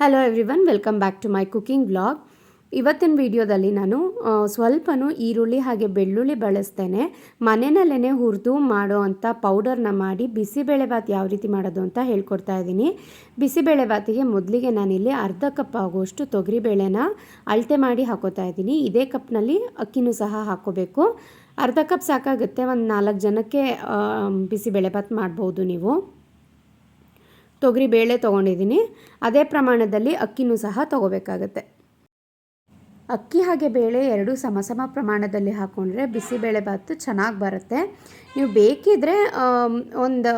Hello everyone welcome back to my cooking blog ಇವತ್ತಿನ ವಿಡಿಯೋದಲ್ಲಿ ನಾನು ಸ್ವಲ್ಪನೂ ಈರುಳ್ಳಿ ಹಾಗೆ ಬೆಳ್ಳುಳ್ಳಿ ಬಳಸ್ತೇನೆ. ಮನೆಯಲ್ಲೇ ಹುರಿದು ಮಾಡೋ ಅಂಥ ಪೌಡರ್ನ ಮಾಡಿ ಬಿಸಿಬೇಳೆಭಾತ್ ಯಾವ ರೀತಿ ಮಾಡೋದು ಅಂತ ಹೇಳ್ಕೊಡ್ತಾ ಇದ್ದೀನಿ. ಬಿಸಿಬೇಳೆಭಾತಿಗೆ ಮೊದಲಿಗೆ ನಾನಿಲ್ಲಿ ಅರ್ಧ ಕಪ್ ಆಗುವಷ್ಟು ತೊಗರಿಬೇಳೆನ ಅಳತೆ ಮಾಡಿ ಹಾಕೋತಾ ಇದ್ದೀನಿ. ಇದೇ ಕಪ್ನಲ್ಲಿ ಅಕ್ಕಿನೂ ಸಹ ಹಾಕೋಬೇಕು. ಅರ್ಧ ಕಪ್ ಸಾಕಾಗುತ್ತೆ, ಒಂದು ನಾಲ್ಕು ಜನಕ್ಕೆ ಬಿಸಿಬೇಳೆ ಬಿಸಿಬೇಳೆಭಾತ್ ಮಾಡ್ಬೋದು ನೀವು. ತೊಗರಿ ಬೇಳೆ ತೊಗೊಂಡಿದ್ದೀನಿ. ಅದೇ ಪ್ರಮಾಣದಲ್ಲಿ ಅಕ್ಕಿನೂ ಸಹ ತೊಗೋಬೇಕಾಗತ್ತೆ. ಅಕ್ಕಿ ಹಾಗೆ ಬೇಳೆ ಎರಡೂ ಸಮ ಸಮ ಪ್ರಮಾಣದಲ್ಲಿ ಹಾಕ್ಕೊಂಡ್ರೆ ಬಿಸಿಬೇಳೆ ಭಾತು ಚೆನ್ನಾಗಿ ಬರುತ್ತೆ. ನೀವು ಬೇಕಿದ್ರೆ ಒಂದು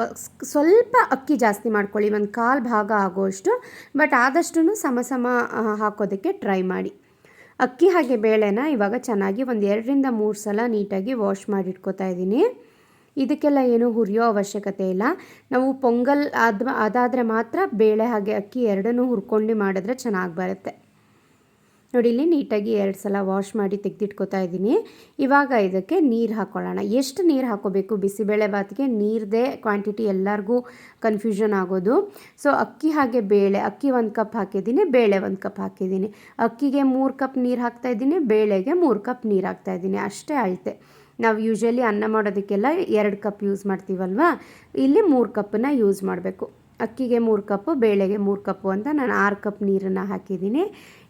ಸ್ವಲ್ಪ ಅಕ್ಕಿ ಜಾಸ್ತಿ ಮಾಡ್ಕೊಳ್ಳಿ. ಒಂದು ಕಾಲು ಭಾಗ ಆಗೋಷ್ಟು, ಬಟ್ ಆದಷ್ಟು ಸಮ ಸಮ ಹಾಕೋದಕ್ಕೆ ಟ್ರೈ ಮಾಡಿ. ಅಕ್ಕಿ ಹಾಗೆ ಬೇಳೆನ ಇವಾಗ ಚೆನ್ನಾಗಿ ಒಂದು ಎರಡರಿಂದ ಮೂರು ಸಲ ನೀಟಾಗಿ ವಾಶ್ ಮಾಡಿ ಇಟ್ಕೋತಾ ಇದ್ದೀನಿ. ಇದಕ್ಕೆಲ್ಲ ಏನು ಹುರಿಯೋ ಅವಶ್ಯಕತೆ ಇಲ್ಲ. ನಾವು ಪೊಂಗಲ್ ಆದ ಮಾತ್ರ ಬೇಳೆ ಹಾಗೆ ಅಕ್ಕಿ ಎರಡನ್ನೂ ಹುರ್ಕೊಂಡು ಮಾಡಿದ್ರೆ ಚೆನ್ನಾಗಿ ಬರುತ್ತೆ. ನೋಡಿ, ಇಲ್ಲಿ ನೀಟಾಗಿ ಎರಡು ಸಲ ವಾಶ್ ಮಾಡಿ ತೆಗೆದಿಟ್ಕೋತಾ ಇದ್ದೀನಿ. ಇವಾಗ ಇದಕ್ಕೆ ನೀರು ಹಾಕ್ಕೊಳ್ಳೋಣ ಎಷ್ಟು ನೀರು ಹಾಕೋಬೇಕು? ಬಿಸಿಬೇಳೆ ಬಾತ್ಗೆ ನೀರದೇ ಕ್ವಾಂಟಿಟಿ ಎಲ್ಲರಿಗೂ ಕನ್ಫ್ಯೂಷನ್ ಆಗೋದು. ಸೊ, ಅಕ್ಕಿ ಹಾಗೆ ಬೇಳೆ, ಅಕ್ಕಿ ಒಂದು ಕಪ್ ಹಾಕಿದ್ದೀನಿ, ಬೇಳೆ ಒಂದು ಕಪ್ ಹಾಕಿದ್ದೀನಿ. ಅಕ್ಕಿಗೆ ಮೂರು ಕಪ್ ನೀರು ಹಾಕ್ತಾ ಇದ್ದೀನಿ, ಬೇಳೆಗೆ ಮೂರು ಕಪ್ ನೀರು ಹಾಕ್ತಾ ಇದ್ದೀನಿ. ಅಷ್ಟೇ ಅಳತೆ. ನಾವು ಯೂಶ್ವಲಿ ಅನ್ನ ಮಾಡೋದಕ್ಕೆಲ್ಲ ಎರಡು ಕಪ್ ಯೂಸ್ ಮಾಡ್ತೀವಲ್ವಾ? ಇಲ್ಲಿ ಮೂರು ಕಪ್ಪನ್ನು ಯೂಸ್ ಮಾಡಬೇಕು. ಅಕ್ಕಿಗೆ ಮೂರು ಕಪ್ಪು ಬೇಳೆಗೆ ಮೂರು ಕಪ್ಪು ಅಂತ ನಾನು ಆರು ಕಪ್ ನೀರನ್ನು ಹಾಕಿದ್ದೀನಿ.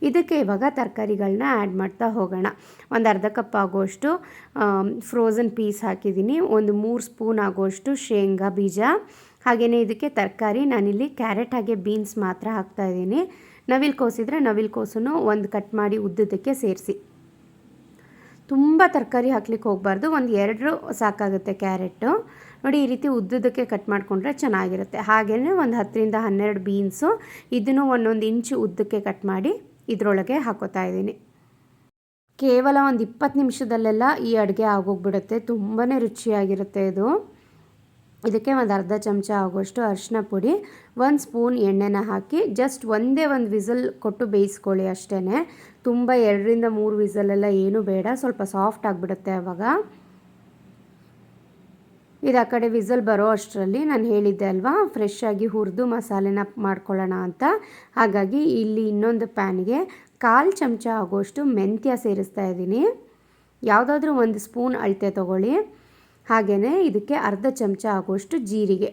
ಇದಕ್ಕೆ ಇವಾಗ ತರಕಾರಿಗಳನ್ನ ಆ್ಯಡ್ ಮಾಡ್ತಾ ಹೋಗೋಣ. ಒಂದು ಅರ್ಧ ಕಪ್ ಆಗೋಷ್ಟು ಫ್ರೋಝನ್ ಪೀಸ್ ಹಾಕಿದ್ದೀನಿ. ಒಂದು ಮೂರು ಸ್ಪೂನ್ ಆಗೋಷ್ಟು ಶೇಂಗಾ ಬೀಜ. ಹಾಗೆಯೇ ಇದಕ್ಕೆ ತರಕಾರಿ, ನಾನಿಲ್ಲಿ ಕ್ಯಾರೆಟ್ ಹಾಗೆ ಬೀನ್ಸ್ ಮಾತ್ರ ಹಾಕ್ತಾ ಇದ್ದೀನಿ. ನವಿಲು ಕೋಸಿದ್ರೆ ನವಿಲು ಕೋಸನ್ನು ಒಂದು ಕಟ್ ಮಾಡಿ ಉದ್ದದಕ್ಕೆ ಸೇರಿಸಿ. ತುಂಬ ತರಕಾರಿ ಹಾಕ್ಲಿಕ್ಕೆ ಹೋಗಬಾರ್ದು. ಒಂದು ಎರಡು ಸಾಕಾಗುತ್ತೆ ಕ್ಯಾರೆಟು ನೋಡಿ, ಈ ರೀತಿ ಉದ್ದುದಕ್ಕೆ ಕಟ್ ಮಾಡಿಕೊಂಡ್ರೆ ಚೆನ್ನಾಗಿರುತ್ತೆ. ಹಾಗೆಯೇ ಒಂದು ಹತ್ತರಿಂದ ಹನ್ನೆರಡು ಬೀನ್ಸು. ಇದನ್ನು ಒಂದೊಂದು ಇಂಚು ಉದ್ದಕ್ಕೆ ಕಟ್ ಮಾಡಿ ಇದರೊಳಗೆ ಹಾಕೋತಾ ಇದ್ದೀನಿ. ಕೇವಲ ಒಂದು ಇಪ್ಪತ್ತು ನಿಮಿಷದಲ್ಲೆಲ್ಲ ಈ ಅಡುಗೆ ಆಗೋಗ್ಬಿಡುತ್ತೆ. ತುಂಬಾ ರುಚಿಯಾಗಿರುತ್ತೆ ಇದು. ಇದಕ್ಕೆ ಒಂದು ಅರ್ಧ ಚಮಚ ಆಗುವಷ್ಟು ಅರಿಶಿನ ಪುಡಿ ಒಂದು ಸ್ಪೂನ್ ಎಣ್ಣೆನ ಹಾಕಿ ಜಸ್ಟ್ ಒಂದೇ ಒಂದು ವಿಸಲ್ ಕೊಟ್ಟು ಬೇಯಿಸ್ಕೊಳ್ಳಿ ಅಷ್ಟೇ ತುಂಬ ಎರಡರಿಂದ ಮೂರು ವಿಸಲೆಲ್ಲ ಏನೂ ಬೇಡ, ಸ್ವಲ್ಪ ಸಾಫ್ಟ್ ಆಗಿಬಿಡುತ್ತೆ ಆವಾಗ ಇದು ಆ ಕಡೆ ವಿಸಲ್ ಬರೋ ಅಷ್ಟರಲ್ಲಿ ನಾನು ಹೇಳಿದ್ದೆ ಅಲ್ವಾ ಫ್ರೆಶ್ ಆಗಿ ಹುರಿದು ಮಸಾಲೆನ ಮಾಡ್ಕೊಳ್ಳೋಣ ಅಂತ. ಹಾಗಾಗಿ ಇಲ್ಲಿ ಇನ್ನೊಂದು ಪ್ಯಾನ್ಗೆ ಕಾಲು ಚಮಚ ಆಗೋಷ್ಟು ಮೆಂತ್ಯ ಸೇರಿಸ್ತಾ ಇದ್ದೀನಿ. ಯಾವುದಾದ್ರೂ ಒಂದು ಸ್ಪೂನ್ ಅಳತೆ ತೊಗೊಳ್ಳಿ. ಹಾಗೆಯೇ ಇದಕ್ಕೆ ಅರ್ಧ ಚಮಚ ಆಗೋಷ್ಟು ಜೀರಿಗೆ.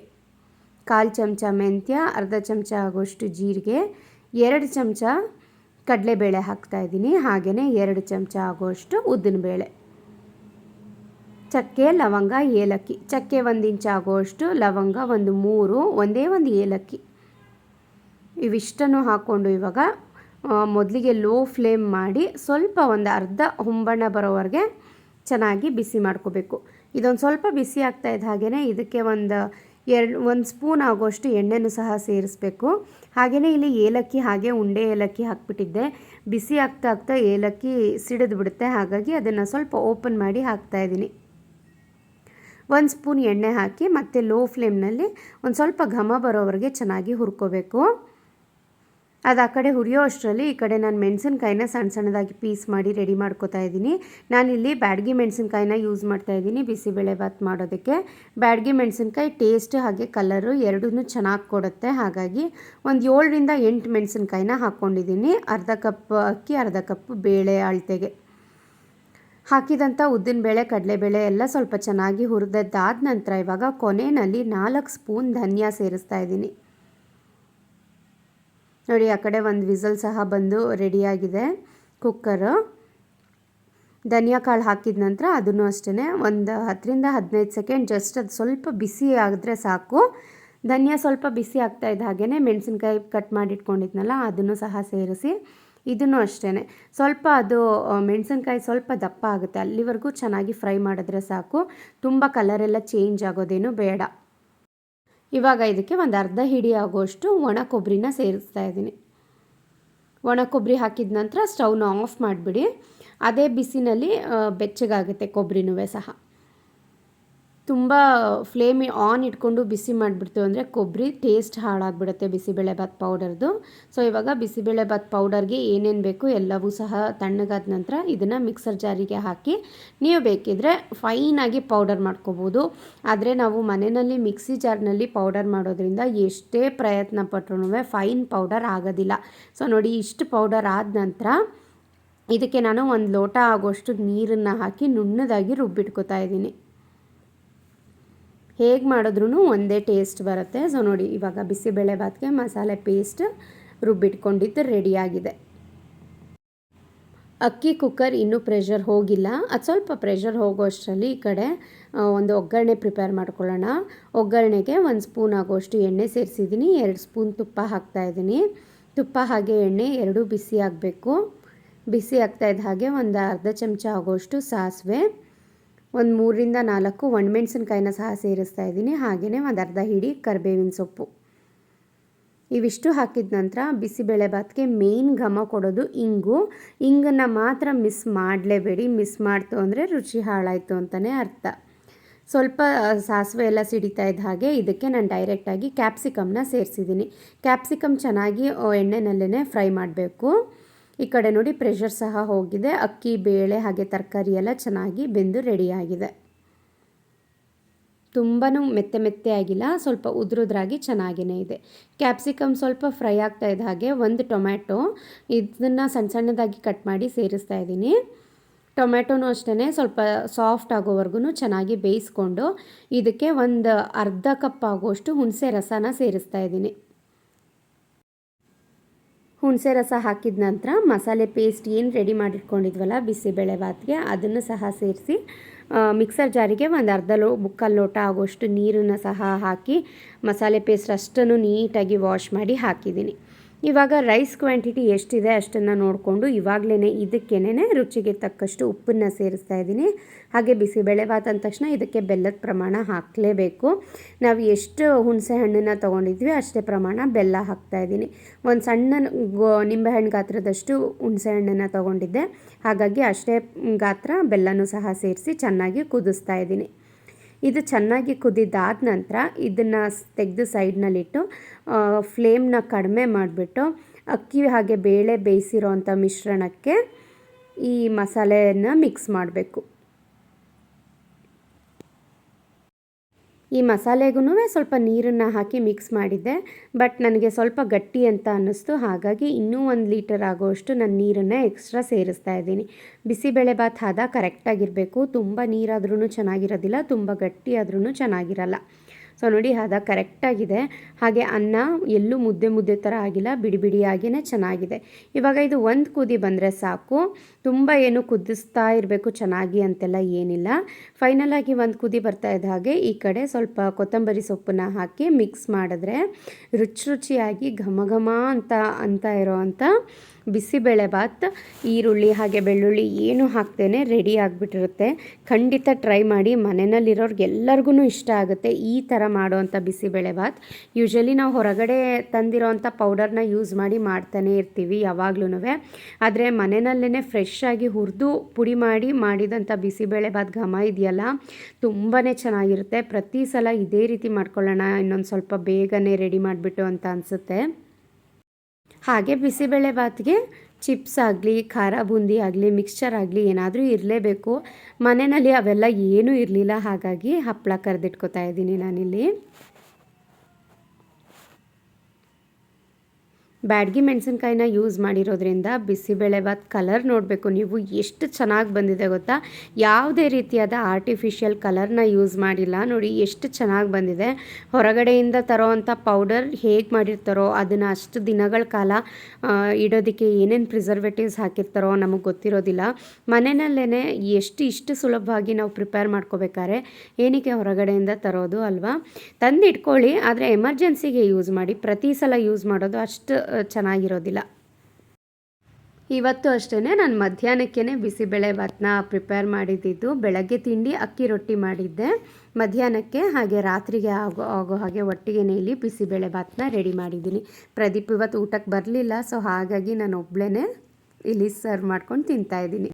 ಕಾಲು ಚಮಚ ಮೆಂತ್ಯ, ಅರ್ಧ ಚಮಚ ಆಗೋಷ್ಟು ಜೀರಿಗೆ, ಎರಡು ಚಮಚ ಕಡಲೆಬೇಳೆ ಹಾಕ್ತಾ ಇದ್ದೀನಿ. ಹಾಗೆಯೇ ಎರಡು ಚಮಚ ಆಗೋಷ್ಟು ಉದ್ದಿನಬೇಳೆ. ಚಕ್ಕೆ, ಲವಂಗ, ಏಲಕ್ಕಿ. ಚಕ್ಕೆ ಒಂದು ಇಂಚ್ ಆಗೋಷ್ಟು, ಲವಂಗ ಒಂದು ಮೂರು, ಒಂದೇ ಒಂದು ಏಲಕ್ಕಿ. ಇವಿಷ್ಟನ್ನು ಹಾಕ್ಕೊಂಡು ಇವಾಗ ಮೊದಲಿಗೆ ಲೋ ಫ್ಲೇಮ್ ಮಾಡಿ ಸ್ವಲ್ಪ ಒಂದು ಅರ್ಧ ಹುಂಬಣ್ಣ ಬರೋವರೆಗೆ ಚೆನ್ನಾಗಿ ಬಿಸಿ ಮಾಡ್ಕೋಬೇಕು. ಇದೊಂದು ಸ್ವಲ್ಪ ಬಿಸಿ ಆಗ್ತಾಯಿದ್ದ ಹಾಗೆಯೇ ಇದಕ್ಕೆ ಒಂದು ಎರಡು, ಒಂದು ಸ್ಪೂನ್ ಆಗೋಷ್ಟು ಎಣ್ಣೆನೂ ಸಹ ಸೇರಿಸ್ಬೇಕು. ಹಾಗೆಯೇ ಇಲ್ಲಿ ಏಲಕ್ಕಿ, ಹಾಗೆ ಉಂಡೆ ಏಲಕ್ಕಿ ಹಾಕ್ಬಿಟ್ಟಿದ್ದೆ. ಬಿಸಿ ಆಗ್ತಾ ಆಗ್ತಾ ಏಲಕ್ಕಿ ಸಿಡಿದು ಬಿಡುತ್ತೆ ಹಾಗಾಗಿ ಅದನ್ನು ಸ್ವಲ್ಪ ಓಪನ್ ಮಾಡಿ ಹಾಕ್ತಾ ಇದ್ದೀನಿ. ಒಂದು ಸ್ಪೂನ್ ಎಣ್ಣೆ ಹಾಕಿ ಮತ್ತು ಲೋ ಫ್ಲೇಮ್ನಲ್ಲಿ ಒಂದು ಸ್ವಲ್ಪ ಘಮ ಬರೋವರೆಗೆ ಚೆನ್ನಾಗಿ ಹುರ್ಕೋಬೇಕು. ಅದು ಆ ಕಡೆ ಹುರಿಯೋ ಅಷ್ಟರಲ್ಲಿ ಈ ಕಡೆ ನಾನು ಮೆಣಸಿನಕಾಯಿನ ಸಣ್ಣ ಸಣ್ಣದಾಗಿ ಪೀಸ್ ಮಾಡಿ ರೆಡಿ ಮಾಡ್ಕೋತಾ ಇದ್ದೀನಿ. ನಾನಿಲ್ಲಿ ಬ್ಯಾಡ್ಗಿ ಮೆಣಸಿನ್ಕಾಯಿನ ಯೂಸ್ ಮಾಡ್ತಾ ಇದ್ದೀನಿ ಬಿಸಿಬೇಳೆ ಭಾತ್ ಮಾಡೋದಕ್ಕೆ. ಬ್ಯಾಡ್ಗಿ ಮೆಣಸಿನ್ಕಾಯಿ ಟೇಸ್ಟ್ ಹಾಗೆ ಕಲರು ಎರಡೂ ಚೆನ್ನಾಗಿ ಕೊಡುತ್ತೆ. ಹಾಗಾಗಿ ಒಂದು ಏಳರಿಂದ ಎಂಟು ಮೆಣಸಿನ್ಕಾಯಿನ ಹಾಕ್ಕೊಂಡಿದ್ದೀನಿ. ಅರ್ಧ ಕಪ್ ಅಕ್ಕಿ, ಅರ್ಧ ಕಪ್ ಬೇಳೆ ಅಳತೆಗೆ. ಹಾಕಿದಂಥ ಉದ್ದಿನಬೇಳೆ ಕಡಲೆಬೇಳೆ ಎಲ್ಲ ಸ್ವಲ್ಪ ಚೆನ್ನಾಗಿ ಹುರಿದದ್ದಾದ ನಂತರ ಇವಾಗ ಕೊನೆಯಲ್ಲಿ ನಾಲ್ಕು ಸ್ಪೂನ್ ಧನಿಯಾ ಸೇರಿಸ್ತಾ ಇದ್ದೀನಿ. ನೋಡಿ, ಆ ಕಡೆ ಒಂದು ವಿಸಲ್ ಸಹ ಬಂದು ರೆಡಿಯಾಗಿದೆ, ಕುಕ್ಕರು. ಧನಿಯಾ ಕಾಳು ಹಾಕಿದ ನಂತರ ಅದನ್ನು ಅಷ್ಟೇ ಒಂದು ಹತ್ತರಿಂದ ಹದಿನೈದು ಸೆಕೆಂಡ್ ಜಸ್ಟ್ ಅದು ಸ್ವಲ್ಪ ಬಿಸಿ ಆದರೆ ಸಾಕು. ಧನಿಯಾ ಸ್ವಲ್ಪ ಬಿಸಿ ಆಗ್ತಾ ಇದ್ದ ಹಾಗೆಯೇ ಮೆಣಸಿನ್ಕಾಯಿ ಕಟ್ ಮಾಡಿಟ್ಕೊಂಡಿದ್ನಲ್ಲ, ಅದನ್ನು ಸಹ ಸೇರಿಸಿ ಇದನ್ನು ಅಷ್ಟೇ ಸ್ವಲ್ಪ ಅದು ಮೆಣಸಿನ್ಕಾಯಿ ಸ್ವಲ್ಪ ದಪ್ಪ ಆಗುತ್ತೆ, ಅಲ್ಲಿವರೆಗೂ ಚೆನ್ನಾಗಿ ಫ್ರೈ ಮಾಡಿದ್ರೆ ಸಾಕು. ತುಂಬ ಕಲರೆಲ್ಲ ಚೇಂಜ್ ಆಗೋದೇನು ಬೇಡ. ಇವಾಗ ಇದಕ್ಕೆ ಒಂದು ಅರ್ಧ ಹಿಡಿ ಆಗೋಷ್ಟು ಒಣ ಕೊಬ್ಬರಿನ ಸೇರಿಸ್ತಾ ಇದ್ದೀನಿ. ಒಣ ಕೊಬ್ಬರಿ ಹಾಕಿದ ನಂತರ ಸ್ಟವ್ನ ಆಫ್ ಮಾಡಿಬಿಡಿ. ಅದೇ ಬಿಸಿನಲ್ಲಿ ಬೆಚ್ಚಗಾಗುತ್ತೆ ಕೊಬ್ಬರಿನೂ ಸಹ. ತುಂಬ ಫ್ಲೇಮಿ ಆನ್ ಇಟ್ಕೊಂಡು ಬಿಸಿ ಮಾಡಿಬಿಡ್ತೀವಿ ಅಂದರೆ ಕೊಬ್ಬರಿ ಟೇಸ್ಟ್ ಹಾಳಾಗ್ಬಿಡುತ್ತೆ ಬಿಸಿಬೇಳೆಬಾತ್ ಪೌಡರ್ದು ಸೊ ಇವಾಗ ಬಿಸಿಬೇಳೆಭಾತ್ ಪೌಡರ್ಗೆ ಏನೇನು ಬೇಕು ಎಲ್ಲವೂ ಸಹ ತಣ್ಣಗಾದ ನಂತರ ಇದನ್ನು ಮಿಕ್ಸರ್ ಜಾರಿಗೆ ಹಾಕಿ, ನೀವು ಬೇಕಿದ್ರೆ ಫೈನಾಗಿ ಪೌಡರ್ ಮಾಡ್ಕೋಬೋದು. ಆದರೆ ನಾವು ಮನೆಯಲ್ಲಿ ಮಿಕ್ಸಿ ಜಾರ್ನಲ್ಲಿ ಪೌಡರ್ ಮಾಡೋದ್ರಿಂದ ಎಷ್ಟೇ ಪ್ರಯತ್ನ ಪಟ್ಟರು ಫೈನ್ ಪೌಡರ್ ಆಗೋದಿಲ್ಲ. ಸೊ ನೋಡಿ ಇಷ್ಟು ಪೌಡರ್ ಆದ ನಂತರ ಇದಕ್ಕೆ ನಾನು ಒಂದು ಲೋಟ ಆಗೋಷ್ಟು ನೀರನ್ನು ಹಾಕಿ ನುಣ್ಣದಾಗಿ ರುಬ್ಬಿಟ್ಕೋತಾ ಇದ್ದೀನಿ. ಹೇಗೆ ಮಾಡಿದ್ರೂ ಒಂದೇ ಟೇಸ್ಟ್ ಬರುತ್ತೆ. ಸೊ ನೋಡಿ, ಇವಾಗ ಬಿಸಿಬೇಳೆಭಾತ್ಗೆ ಮಸಾಲೆ ಪೇಸ್ಟ್ ರುಬ್ಬಿಟ್ಕೊಂಡಿದ್ದು ರೆಡಿಯಾಗಿದೆ ಅಕ್ಕಿ ಕುಕ್ಕರ್ ಇನ್ನೂ ಪ್ರೆಷರ್ ಹೋಗಿಲ್ಲ. ಅದು ಸ್ವಲ್ಪ ಪ್ರೆಷರ್ ಹೋಗೋಷ್ಟರಲ್ಲಿ ಈ ಕಡೆ ಒಂದು ಒಗ್ಗರಣೆ ಪ್ರಿಪೇರ್ ಮಾಡ್ಕೊಳ್ಳೋಣ. ಒಗ್ಗರಣೆಗೆ ಒಂದು ಸ್ಪೂನ್ ಆಗೋಷ್ಟು ಎಣ್ಣೆ ಸೇರಿಸಿದ್ದೀನಿ. ಎರಡು ಸ್ಪೂನ್ ತುಪ್ಪ ಹಾಕ್ತಾಯಿದ್ದೀನಿ ತುಪ್ಪ ಹಾಗೆ ಎಣ್ಣೆ ಎರಡೂ ಬಿಸಿ ಆಗಬೇಕು. ಬಿಸಿ ಆಗ್ತಾಯಿದ್ದ ಹಾಗೆ ಒಂದು ಅರ್ಧ ಚಮಚ ಆಗೋಷ್ಟು ಸಾಸಿವೆ. ಒಂದು ಮೂರರಿಂದ ನಾಲ್ಕು ಒಣಮೆಣಸಿನ್ಕಾಯಿನ ಸಹ ಸೇರಿಸ್ತಾ ಇದ್ದೀನಿ. ಹಾಗೆಯೇ ಒಂದು ಅರ್ಧ ಹಿಡಿ ಕರಿಬೇವಿನ ಸೊಪ್ಪು. ಇವಿಷ್ಟು ಹಾಕಿದ ನಂತರ ಬಿಸಿಬೇಳೆಭಾತ್ಗೆ ಮೇಯ್ನ್ ಘಮ ಕೊಡೋದು ಇಂಗು. ಇಂಗನ್ನು ಮಾತ್ರ ಮಿಸ್ ಮಾಡಲೇಬೇಡಿ. ಮಿಸ್ ಮಾಡ್ತು ಅಂದರೆ ರುಚಿ ಹಾಳಾಯಿತು ಅಂತಲೇ ಅರ್ಥ. ಸ್ವಲ್ಪ ಸಾಸಿವೆ ಎಲ್ಲ ಸಿಡಿತಾ ಇದ್ದ ಹಾಗೆ ಇದಕ್ಕೆ ನಾನು ಡೈರೆಕ್ಟಾಗಿ ಕ್ಯಾಪ್ಸಿಕಮ್ನ ಸೇರಿಸಿದ್ದೀನಿ. ಕ್ಯಾಪ್ಸಿಕಮ್ ಚೆನ್ನಾಗಿ ಎಣ್ಣೆನಲ್ಲೇ ಫ್ರೈ ಮಾಡಬೇಕು. ಈ ಕಡೆ ನೋಡಿ ಪ್ರೆಷರ್ ಸಹ ಹೋಗಿದೆ. ಅಕ್ಕಿ, ಬೇಳೆ ಹಾಗೆ ತರಕಾರಿ ಎಲ್ಲ ಚೆನ್ನಾಗಿ ಬೆಂದು ರೆಡಿಯಾಗಿದೆ ತುಂಬಾ ಮೆತ್ತೆ ಮೆತ್ತೆ ಆಗಿಲ್ಲ, ಸ್ವಲ್ಪ ಉದ್ರುದ್ರಾಗಿ ಚೆನ್ನಾಗಿಯೇ ಇದೆ. ಕ್ಯಾಪ್ಸಿಕಮ್ ಸ್ವಲ್ಪ ಫ್ರೈ ಆಗ್ತಾ ಇದ್ದ ಹಾಗೆ ಒಂದು ಟೊಮ್ಯಾಟೊ ಇದನ್ನು ಸಣ್ಣ ಸಣ್ಣದಾಗಿ ಕಟ್ ಮಾಡಿ ಸೇರಿಸ್ತಾ ಇದ್ದೀನಿ. ಟೊಮ್ಯಾಟೊನೂ ಅಷ್ಟೇ ಸ್ವಲ್ಪ ಸಾಫ್ಟ್ ಆಗೋವರೆಗೂ ಚೆನ್ನಾಗಿ ಬೇಯಿಸ್ಕೊಂಡು ಇದಕ್ಕೆ ಒಂದು ಅರ್ಧ ಕಪ್ ಆಗುವಷ್ಟು ಹುಣಸೆ ರಸನ ಸೇರಿಸ್ತಾ ಇದ್ದೀನಿ. ಹುಣಸೆ ರಸ ಹಾಕಿದ ನಂತರ ಮಸಾಲೆ ಪೇಸ್ಟ್ ಏನು ರೆಡಿ ಮಾಡಿಟ್ಕೊಂಡಿದ್ವಲ್ಲ ಬಿಸಿಬೇಳೆ ಭಾತ್ಗೆ ಅದನ್ನು ಸಹ ಸೇರಿಸಿ ಮಿಕ್ಸರ್ ಜಾರಿಗೆ ಒಂದು ಅರ್ಧ ಲೋ ಬುಕ್ಕಲ್ಲಿ ಲೋಟ ಆಗೋಷ್ಟು ನೀರನ್ನು ಸಹ ಹಾಕಿ ಮಸಾಲೆ ಪೇಸ್ಟ್ ಅಷ್ಟನ್ನು ನೀಟಾಗಿ ವಾಶ್ ಮಾಡಿ ಹಾಕಿದ್ದೀನಿ. ಇವಾಗ ರೈಸ್ ಕ್ವಾಂಟಿಟಿ ಎಷ್ಟಿದೆ ಅಷ್ಟನ್ನು ನೋಡಿಕೊಂಡು ಇವಾಗಲೇ ಇದಕ್ಕೇನೆ ರುಚಿಗೆ ತಕ್ಕಷ್ಟು ಉಪ್ಪನ್ನು ಸೇರಿಸ್ತಾ ಇದ್ದೀನಿ. ಹಾಗೆ ಬಿಸಿಬೇಳೆಭಾತ್ ಅಂದ ತಕ್ಷಣ ಇದಕ್ಕೆ ಬೆಲ್ಲದ ಪ್ರಮಾಣ ಹಾಕಲೇಬೇಕು. ನಾವು ಎಷ್ಟು ಹುಣಸೆ ಹಣ್ಣನ್ನು ತೊಗೊಂಡಿದ್ವಿ ಅಷ್ಟೇ ಪ್ರಮಾಣ ಬೆಲ್ಲ ಹಾಕ್ತಾ ಇದ್ದೀನಿ. ಒಂದು ಸಣ್ಣ ಗೋ ನಿಂಬೆಹಣ್ಣು ಗಾತ್ರದಷ್ಟು ಹುಣಸೆ ಹಣ್ಣನ್ನು ತೊಗೊಂಡಿದ್ದೆ. ಹಾಗಾಗಿ ಅಷ್ಟೇ ಗಾತ್ರ ಬೆಲ್ಲನೂ ಸಹ ಸೇರಿಸಿ ಚೆನ್ನಾಗಿ ಕುದಿಸ್ತಾ ಇದ್ದೀನಿ. ಇದು ಚೆನ್ನಾಗಿ ಕುದಿದಾದ ನಂತರ ಇದನ್ನು ತೆಗೆದು ಸೈಡ್ನಲ್ಲಿಟ್ಟು ಫ್ಲೇಮ್ನ ಕಡಿಮೆ ಮಾಡಿಬಿಟ್ಟು, ಅಕ್ಕಿ ಹಾಗೆ ಬೇಳೆ ಬೇಯಿಸಿರೋ ಮಿಶ್ರಣಕ್ಕೆ ಈ ಮಸಾಲೆಯನ್ನು ಮಿಕ್ಸ್ ಮಾಡಬೇಕು. ಈ ಮಸಾಲೆಗೂ ಸ್ವಲ್ಪ ನೀರನ್ನು ಹಾಕಿ ಮಿಕ್ಸ್ ಮಾಡಿದ್ದೆ ಬಟ್ ನನಗೆ ಸ್ವಲ್ಪ ಗಟ್ಟಿ ಅಂತ ಅನ್ನಿಸ್ತು. ಹಾಗಾಗಿ ಇನ್ನೂ ಒಂದು ಲೀಟರ್ ಆಗೋಷ್ಟು ನಾನು ನೀರನ್ನು ಎಕ್ಸ್ಟ್ರಾ ಸೇರಿಸ್ತಾ ಇದ್ದೀನಿ. ಬಿಸಿಬೇಳೆ ಭಾತ್ ಹದ ಕರೆಕ್ಟಾಗಿರಬೇಕು ತುಂಬ ನೀರಾದ್ರೂ ಚೆನ್ನಾಗಿರೋದಿಲ್ಲ, ತುಂಬ ಗಟ್ಟಿ ಆದ್ರೂ ಚೆನ್ನಾಗಿರಲ್ಲ. ಸೊ ನೋಡಿ ಹದ ಕರೆಕ್ಟಾಗಿದೆ ಹಾಗೆ ಅನ್ನ ಎಲ್ಲೂ ಮುದ್ದೆ ಮುದ್ದೆ ಥರ ಆಗಿಲ್ಲ, ಬಿಡಿ ಬಿಡಿಯಾಗಿಯೇ ಚೆನ್ನಾಗಿದೆ. ಇವಾಗ ಇದು ಒಂದು ಕುದಿ ಬಂದರೆ ಸಾಕು. ತುಂಬ ಏನು ಕುದಿಸ್ತಾ ಇರಬೇಕು ಚೆನ್ನಾಗಿ ಅಂತೆಲ್ಲ ಏನಿಲ್ಲ. ಫೈನಲಾಗಿ ಒಂದು ಕುದಿ ಬರ್ತಾ ಇದ್ದ ಹಾಗೆ ಈ ಕಡೆ ಸ್ವಲ್ಪ ಕೊತ್ತಂಬರಿ ಸೊಪ್ಪನ್ನ ಹಾಕಿ ಮಿಕ್ಸ್ ಮಾಡಿದ್ರೆ ರುಚಿ ರುಚಿಯಾಗಿ ಘಮ ಘಮ ಅಂತ ಅಂತ ಇರೋ ಅಂಥ ಬಿಸಿಬೇಳೆಭಾತ್ ಈರುಳ್ಳಿ ಹಾಗೆ ಬೆಳ್ಳುಳ್ಳಿ ಏನು ಹಾಕ್ತೇನೆ ರೆಡಿ ಆಗಿಬಿಟ್ಟಿರುತ್ತೆ. ಖಂಡಿತ ಟ್ರೈ ಮಾಡಿ ಮನೆಯಲ್ಲಿರೋರ್ಗೆ ಎಲ್ಲರಿಗೂ ಇಷ್ಟ ಆಗುತ್ತೆ ಈ ಥರ ಮಾಡುವಂಥ ಬಿಸಿಬೇಳೆಭಾತ್ ಯೂಶ್ವಲಿ ನಾವು ಹೊರಗಡೆ ತಂದಿರೋವಂಥ ಪೌಡರ್ನ ಯೂಸ್ ಮಾಡಿ ಮಾಡ್ತಾನೆ ಇರ್ತೀವಿ ಯಾವಾಗ್ಲೂ ಆದರೆ ಮನೆಯಲ್ಲೇ ಫ್ರೆಶ್ ಆಗಿ ಹುರಿದು ಪುಡಿ ಮಾಡಿ ಮಾಡಿದಂಥ ಬಿಸಿಬೇಳೆಭಾತ್ ಘಮ ಇದೆಯಲ್ಲ ತುಂಬಾ ಚೆನ್ನಾಗಿರುತ್ತೆ. ಪ್ರತಿ ಸಲ ಇದೇ ರೀತಿ ಮಾಡ್ಕೊಳ್ಳೋಣ, ಇನ್ನೊಂದು ಸ್ವಲ್ಪ ಬೇಗನೆ ರೆಡಿ ಮಾಡಿಬಿಟ್ಟು ಅಂತ ಅನಿಸುತ್ತೆ. ಹಾಗೆ ಬಿಸಿಬೇಳೆ ಭಾತ್ಗೆ ಚಿಪ್ಸ್ ಆಗಲಿ, ಖಾರ ಬೂಂದಿ ಆಗಲಿ ಮಿಕ್ಸ್ಚರ್ ಆಗಲಿ ಏನಾದರೂ ಇರಲೇಬೇಕು. ಮನೆಯಲ್ಲಿ ಅವೆಲ್ಲ ಏನೂ ಇರಲಿಲ್ಲ, ಹಾಗಾಗಿ ಹಪ್ಪಳ ಕರೆದಿಟ್ಕೋತಾ ಇದ್ದೀನಿ ನಾನಿಲ್ಲಿ. ಬ್ಯಾಡ್ಗಿ ಮೆಣಸಿನ್ಕಾಯಿನ ಯೂಸ್ ಮಾಡಿರೋದ್ರಿಂದ ಬಿಸಿಬೇಳೆಬಾತ್ ಕಲರ್ ನೋಡಬೇಕು. ನೀವು ಎಷ್ಟು ಚೆನ್ನಾಗಿ ಬಂದಿದೆ ಗೊತ್ತಾ? ಯಾವುದೇ ರೀತಿಯಾದ ಆರ್ಟಿಫಿಷಿಯಲ್ ಕಲರ್ನ ಯೂಸ್ ಮಾಡಿಲ್ಲ. ನೋಡಿ, ಎಷ್ಟು ಚೆನ್ನಾಗಿ ಬಂದಿದೆ. ಹೊರಗಡೆಯಿಂದ ತರೋ ಅಂಥ ಪೌಡರ್ ಹೇಗೆ ಮಾಡಿರ್ತಾರೋ, ಅದನ್ನು ಅಷ್ಟು ದಿನಗಳ ಕಾಲ ಇಡೋದಕ್ಕೆ ಏನೇನು ಪ್ರಿಸರ್ವೇಟಿವ್ಸ್ ಹಾಕಿರ್ತಾರೋ ನಮಗೆ ಗೊತ್ತಿರೋದಿಲ್ಲ. ಮನೆಯಲ್ಲೇ ಎಷ್ಟು ಇಷ್ಟು ಸುಲಭವಾಗಿ ನಾವು ಪ್ರಿಪೇರ್ ಮಾಡ್ಕೋಬೇಕಾದ್ರೆ ಏನಕ್ಕೆ ಹೊರಗಡೆಯಿಂದ ತರೋದು ಅಲ್ವಾ? ತಂದಿಟ್ಕೊಳ್ಳಿ, ಆದರೆ ಎಮರ್ಜೆನ್ಸಿಗೆ ಯೂಸ್ ಮಾಡಿ. ಪ್ರತಿ ಸಲ ಯೂಸ್ ಮಾಡೋದು ಅಷ್ಟು ಚೆನ್ನಾಗಿರೋದಿಲ್ಲ. ಇವತ್ತು ಅಷ್ಟೇ ನಾನು ಮಧ್ಯಾಹ್ನಕ್ಕೇ ಬಿಸಿಬೇಳೆ ಭಾತ್ನ ಪ್ರಿಪೇರ್ ಮಾಡಿದ್ದಿದ್ದು ಬೆಳಗ್ಗೆ ತಿಂಡಿ ಅಕ್ಕಿ ರೊಟ್ಟಿ ಮಾಡಿದ್ದೆ. ಮಧ್ಯಾಹ್ನಕ್ಕೆ ಹಾಗೆ ರಾತ್ರಿಗೆ ಆಗೋ ಆಗೋ ಹಾಗೆ ಒಟ್ಟಿಗೆ ಇಲ್ಲಿ ಬಿಸಿಬೇಳೆ ಭಾತ್ನ ರೆಡಿ ಮಾಡಿದ್ದೀನಿ. ಪ್ರದೀಪ್ ಇವತ್ತು ಊಟಕ್ಕೆ ಬರಲಿಲ್ಲ ಸೊ ಹಾಗಾಗಿ ನಾನು ಒಬ್ಬಳೇ ಇಲ್ಲಿ ಸರ್ವ್ ಮಾಡ್ಕೊಂಡು ತಿಂತಾಯಿದ್ದೀನಿ